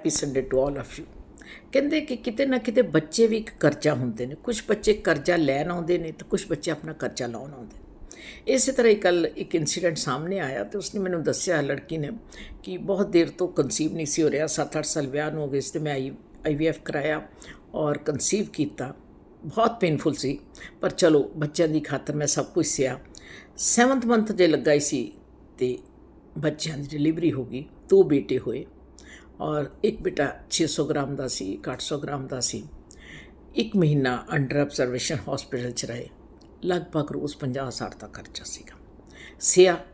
Happy Sunday to all of you ਕਹਿੰਦੇ ਕਿ ਕਿਤੇ ਨਾ ਕਿਤੇ ਬੱਚੇ ਵੀ ਇੱਕ ਕਰਜ਼ਾ ਹੁੰਦੇ ਨੇ। ਕੁਝ ਬੱਚੇ ਕਰਜ਼ਾ ਲੈਣ ਆਉਂਦੇ ਨੇ ਤੇ ਕੁਝ ਬੱਚੇ ਆਪਣਾ ਕਰਜ਼ਾ ਲਾਉਣ ਆਉਂਦੇ ਨੇ। ਇਸੇ ਤਰ੍ਹਾਂ ਹੀ ਕੱਲ ਇੱਕ ਇਨਸੀਡੈਂਟ ਸਾਹਮਣੇ ਆਇਆ ਤੇ ਉਸਨੇ ਮੈਨੂੰ ਦੱਸਿਆ ਲੜਕੀ ਨੇ ਕਿ ਬਹੁਤ ਦੇਰ ਤੋਂ ਕਨਸੀਵ ਨਹੀਂ ਸੀ ਹੋ ਰਿਹਾ। 7-8 ਸਾਲ ਵਿਆਹ ਨੂੰ ਹੋ ਗਏ ਸੀ ਤੇ ਮੈਂ ਆਈ ਆਈਵੀਐਫ ਕਰਾਇਆ ਔਰ ਕਨਸੀਵ ਕੀਤਾ। ਬਹੁਤ ਪੇਨਫੁਲ ਸੀ। ਪਰ ਚਲੋ ਬੱਚਿਆਂ ਦੀ ਖਾਤਰ ਮੈਂ ਸਭ ਕੁਝ ਸਿਆ। 7th ਮੰਥ ਜੇ ਲੱਗਾ ਹੀ ਸੀ ਤੇ ਬੱਚਿਆਂ ਦੀ ਡਿਲੀਵਰੀ ਹੋ ਗਈ। ਦੋ ਬੇਟੇ ਹੋਏ। ਔਰ ਇੱਕ ਬੇਟਾ 600 ਗ੍ਰਾਮ ਦਾ ਸੀ, ਇੱਕ 800 ਗ੍ਰਾਮ ਦਾ ਸੀ। ਇੱਕ ਮਹੀਨਾ ਅੰਡਰ ਅਬਜ਼ਰਵੇਸ਼ਨ ਹਸਪੀਟਲ ਚ ਰਹੇ। ਲਗਭਗ ਰੋਜ਼ 50000 ਦਾ ਖਰਚਾ ਸੀਗਾ। ਸਿਆ,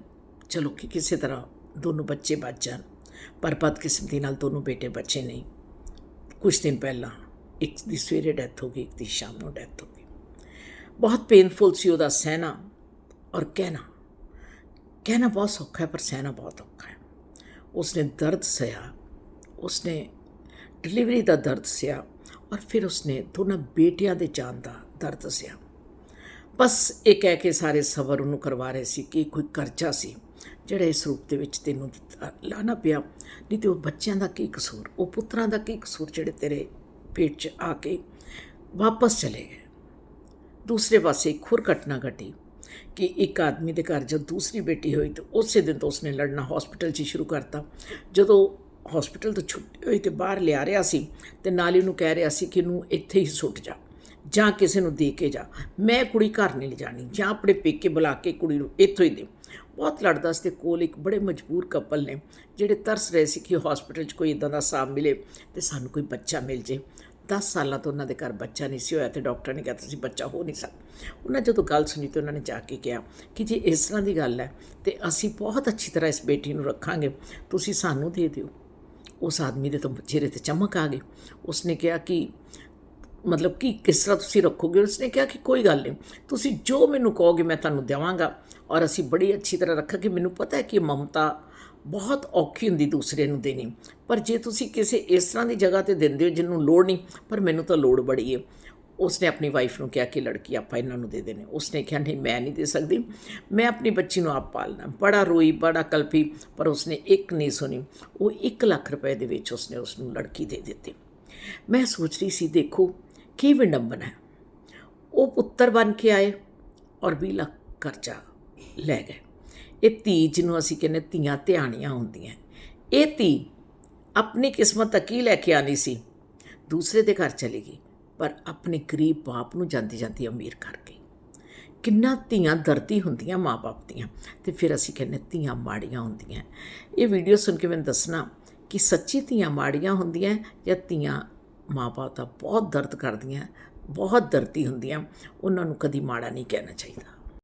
ਚਲੋ ਕਿ ਕਿਸੇ ਤਰ੍ਹਾਂ ਦੋਨੋਂ ਬੱਚੇ ਬਚ ਜਾਣ, ਪਰ ਬਦਕਿਸਮਤੀ ਨਾਲ ਦੋਨੋਂ ਬੇਟੇ ਬਚੇ ਨਹੀਂ। ਕੁਝ ਦਿਨ ਪਹਿਲਾਂ ਇੱਕ ਦੀ ਸਵੇਰੇ ਡੈਥ ਹੋ ਗਈ, ਇੱਕ ਦੀ ਸ਼ਾਮ ਨੂੰ ਡੈਥ ਹੋ ਗਈ। ਬਹੁਤ ਪੇਨਫੁਲ ਸੀ ਉਹਦਾ ਸਹਿਣਾ ਔਰ ਕਹਿਣਾ। ਕਹਿਣਾ ਬਹੁਤ ਸੌਖਾ ਹੈ, ਪਰ ਸਹਿਣਾ ਬਹੁਤ ਔਖਾ ਹੈ। ਉਸਨੇ ਦਰਦ ਸਹਿਆ ਉਸਨੇ ਡਿਲੀਵਰੀ ਦਾ ਦਰਦ ਸਿਆ ਔਰ ਫਿਰ ਉਸਨੇ ਦੋਨਾਂ ਬੇਟਿਆਂ ਦੇ ਜਾਣ ਦਾ ਦਰਦ ਸਿਆ। ਬਸ ਇਹ ਕਹਿ ਕੇ ਸਾਰੇ ਸਬਰ ਉਹਨੂੰ ਕਰਵਾ ਰਹੇ ਸੀ ਕਿ ਕੋਈ ਕਰਜ਼ਾ ਸੀ, ਜਿਹੜਾ ਇਸ ਰੂਪ ਦੇ ਵਿੱਚ ਤੈਨੂੰ ਦਿੱਤਾ- ਲਾਣਾ ਪਿਆ। ਨਹੀਂ ਤੇ ਉਹ ਬੱਚਿਆਂ ਦਾ ਕੀ ਕਸੂਰ, ਉਹ ਪੁੱਤਰਾਂ ਦਾ ਕੀ ਕਸੂਰ ਜਿਹੜੇ ਤੇਰੇ ਪੇਟ 'ਚ ਆ ਕੇ ਵਾਪਸ ਚਲੇ ਗਏ। ਦੂਸਰੇ ਪਾਸੇ ਇੱਕ ਹੋਰ ਘਟਨਾ ਘਟੀ ਕਿ ਇੱਕ ਆਦਮੀ ਦੇ ਘਰ ਜਦ ਦੂਸਰੀ ਬੇਟੀ ਹੋਈ ਤਾਂ ਉਸੇ ਦਿਨ ਤੋਂ ਉਸਨੇ ਲੜਨਾ ਹਸਪੀਟਲ 'ਚ ਹੀ ਸ਼ੁਰੂ ਕਰਤਾ। ਜਦੋਂ ਹਸਪੀਟਲ ਤੋਂ ਛੁੱਟੀ ਹੋਈ ਤੇ ਬਾਹਰ ਲਿਆ ਰਿਹਾ ਸੀ ਤੇ ਨਾਲ ਹੀ ਉਹਨੂੰ ਕਹਿ ਰਿਹਾ ਸੀ ਕਿ ਇਹਨੂੰ ਇੱਥੇ ਹੀ ਸੁੱਟ ਜਾ, ਜਾਂ ਕਿਸੇ ਨੂੰ ਦੇ ਕੇ ਜਾ। ਮੈਂ ਕੁੜੀ ਘਰ ਨਹੀਂ ਲਿਜਾਣੀ ਜਾਂ ਆਪਣੇ ਪੇਕੇ ਬੁਲਾ ਕੇ ਕੁੜੀ ਨੂੰ ਇੱਥੋਂ ਹੀ ਦੇ। ਬਹੁਤ ਲੜਦਾ ਸੀ ਤੇ ਕੋਲ ਇੱਕ ਬੜੇ ਮਜਬੂਰ ਕਪਲ ਨੇ, ਜਿਹੜੇ ਤਰਸ ਰਹੇ ਸੀ ਕਿ ਹਸਪੀਟਲ 'ਚ ਕੋਈ ਇਦਾਂ ਦਾ ਸਾਮ ਮਿਲੇ ਤੇ ਸਾਨੂੰ ਕੋਈ ਬੱਚਾ ਮਿਲ ਜੇ। 10 ਸਾਲਾਂ ਤੋਂ ਉਹਨਾਂ ਦੇ ਘਰ ਬੱਚਾ ਨਹੀਂ ਸੀ ਹੋਇਆ ਤੇ ਡਾਕਟਰ ਨੇ ਕਿਹਾ, ਤੁਸੀਂ ਬੱਚਾ ਹੋ ਨਹੀਂ ਸਕਦਾ। ਉਹਨਾਂ ਜਦੋਂ ਗੱਲ ਸੁਣੀ ਤੇ ਉਹਨਾਂ ਨੇ ਜਾ ਕੇ ਕਿਹਾ ਕਿ ਜੇ ਇਸ ਤਰ੍ਹਾਂ ਦੀ ਗੱਲ ਹੈ ਤੇ ਅਸੀਂ ਬਹੁਤ ਅੱਛੀ ਤਰ੍ਹਾਂ ਇਸ ਬੇਟੀ ਨੂੰ ਰੱਖਾਂਗੇ, ਤੁਸੀਂ ਸਾਨੂੰ ਦੇ ਦਿਓ। ਉਸ ਆਦਮੀ ਦੇ ਤਾਂ ਚਿਹਰੇ ਤੇ ਚਮਕ ਆ ਗਈ। ਉਸਨੇ ਕਿਹਾ ਕਿ, ਮਤਲਬ ਕਿ ਕਿਸ ਤਰ੍ਹਾਂ ਤੁਸੀਂ ਰੱਖੋਗੇ? ਉਸਨੇ ਕਿਹਾ ਕਿ ਕੋਈ ਗੱਲ ਨਹੀਂ, ਤੁਸੀਂ ਜੋ ਮੈਨੂੰ ਕਹੋਗੇ ਮੈਂ ਤੁਹਾਨੂੰ ਦੇਵਾਂਗਾ। ਔਰ ਅਸੀਂ ਬੜੀ ਅੱਛੀ ਤਰ੍ਹਾਂ ਰੱਖਾਂਗੇ। ਮੈਨੂੰ ਪਤਾ ਹੈ ਕਿ ਮਮਤਾ ਬਹੁਤ ਔਖੀ ਹੁੰਦੀ ਦੂਸਰੇ ਨੂੰ ਦੇਣੀ। ਪਰ ਜੇ ਤੁਸੀਂ ਕਿਸੇ ਇਸ ਤਰ੍ਹਾਂ ਦੀ ਜਗ੍ਹਾ ਤੇ ਦਿੰਦੇ ਹੋ ਜਿਹਨੂੰ ਲੋੜ ਨਹੀਂ, ਪਰ ਮੈਨੂੰ ਤਾਂ ਲੋੜ ਬੜੀ ਹੈ ਉਸਨੇ ਆਪਣੀ ਵਾਈਫ ਨੂੰ ਕਿਹਾ ਕਿ ਲੜਕੀ, ਆਪਾਂ ਇਹਨਾਂ ਨੂੰ ਦੇ ਦੇਣੇ। ਉਸਨੇ ਕਿਹਾ, ਨਹੀਂ, ਮੈਂ ਨਹੀਂ ਦੇ ਸਕਦੀ। ਮੈਂ ਆਪਣੀ ਬੱਚੀ ਨੂੰ ਆਪ ਪਾਲਣਾ ਬੜਾ ਰੋਈ, ਬੜਾ ਕਲਪੀ, ਪਰ ਉਸਨੇ ਇੱਕ ਨਹੀਂ ਸੁਣੀ। ਉਹ 1 ਲੱਖ ਰੁਪਏ ਦੇ ਵਿੱਚ ਉਸਨੇ ਉਸ ਨੂੰ ਲੜਕੀ ਦੇ ਦਿੱਤੀ। ਮੈਂ ਸੋਚ ਰਹੀ ਸੀ, ਦੇਖੋ ਕੀ ਵਿਡੰਬਨਾ ਹੈ? ਉਹ ਪੁੱਤਰ ਬਣ ਕੇ ਆਏ ਔਰ 20 ਲੱਖ ਕਰਜ਼ਾ ਲੈ ਗਏ। ਇਹ ਧੀ ਜਿਹਨੂੰ ਅਸੀਂ ਕਹਿੰਦੇ ਧੀਆਂ ਧਿਆਣੀਆਂ ਹੁੰਦੀਆਂ। ਇਹ ਧੀ ਆਪਣੀ ਕਿਸਮਤ ਤੱਕ ਹੀ ਲੈ ਕੇ ਆਣੀ ਸੀ। ਦੂਸਰੇ ਦੇ ਘਰ ਚਲੀ ਗਈ। ਪਰ ਆਪਣੇ ਗਰੀਬ ਬਾਪ ਨੂੰ ਜਾਂਦੀ ਜਾਂਦੀ ਅਮੀਰ ਕਰ ਗਈ। ਕਿੰਨਾ ਧੀਆਂ ਦਰਦੀ ਹੁੰਦੀਆਂ ਮਾਪੇ ਦੀਆਂ ਤੇ ਫਿਰ ਅਸੀਂ ਕਹਿੰਦੇ ਧੀਆਂ ਮਾੜੀਆਂ ਹੁੰਦੀਆਂ। ਇਹ ਵੀਡੀਓ ਸੁਣ ਕੇ ਮੈਨੂੰ ਦੱਸਣਾ ਕਿ ਸੱਚੀ ਧੀਆਂ ਮਾੜੀਆਂ ਹੁੰਦੀਆਂ ਜਾਂ ਧੀਆਂ ਮਾਪੇ ਦਾ ਬਹੁਤ ਦਰਦ ਕਰਦੀਆਂ, ਬਹੁਤ ਦਰਦੀ ਹੁੰਦੀਆਂ, ਉਹਨਾਂ ਨੂੰ ਕਦੀ ਮਾੜਾ ਨਹੀਂ ਕਹਿਣਾ ਚਾਹੀਦਾ।